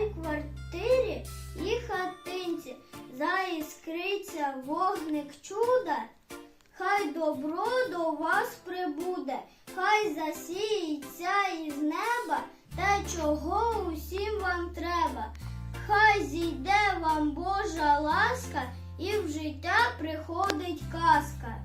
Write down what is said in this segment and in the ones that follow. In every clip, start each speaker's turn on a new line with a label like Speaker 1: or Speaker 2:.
Speaker 1: дай квартирі і хатинці, заіскриться вогник чуда, хай добро до вас прибуде, хай засіється із неба та чого усім вам треба. Хай зійде вам Божа ласка і в життя приходить казка.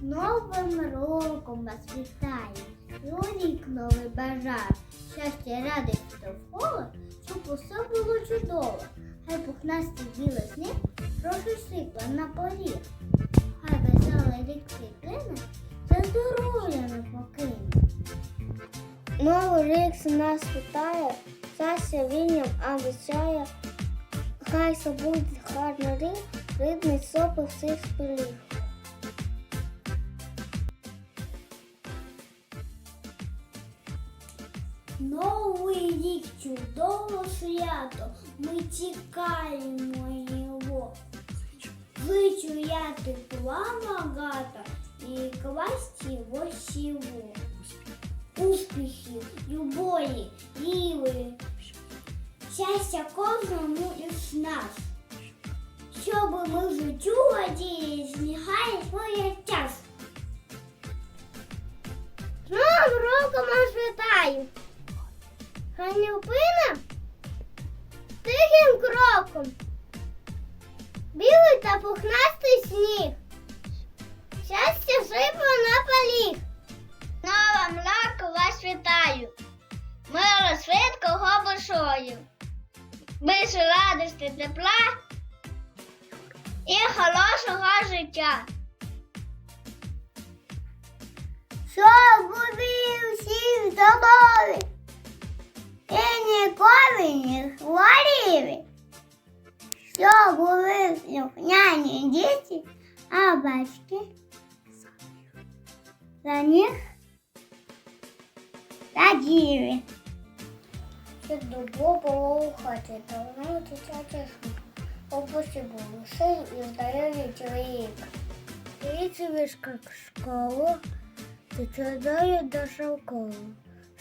Speaker 2: З Новим роком вас вітаю! Рік новий бажаю. Щастя, радості довкола, щоб усе було чудово. Хай пухнастий білий сніг трохи сипла на поріг. Хай веселий рік світлини, за здоров'я не покине. Новий рік нас вітає, щастя вільням обіцяє. Хай буде гарний рік, рідний сопи всіх спілів. Новий рік чудово свято, ми чекаємо його. Зичу я тепла багато і красиво всього. Успіхів, любові, віри, щастя кожному із нас. Щоб ми в життю раділи, нехай своє час. З Новим роком вас вітаю! Хай тихим кроком. Білий та пухнастий сніг. Щастя сипа на поліг. Новим роком вас вітаю. Миру швидкого бушою. Більше радості тепла і хорошого життя. Щоб були всі здорові ніколи не хворіли. Щоб були слухняні діти, а батьки за них раділи. Щоб добро було у хаті, та воно дитяча сміх. Опусті було сил і здоров'я чоловіка. Дивіться вишка школу, ти чудою до шовколу,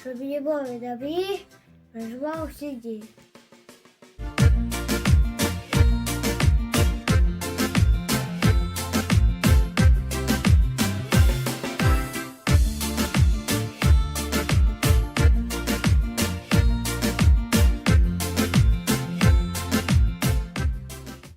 Speaker 2: щоб любові добрі проживав дії.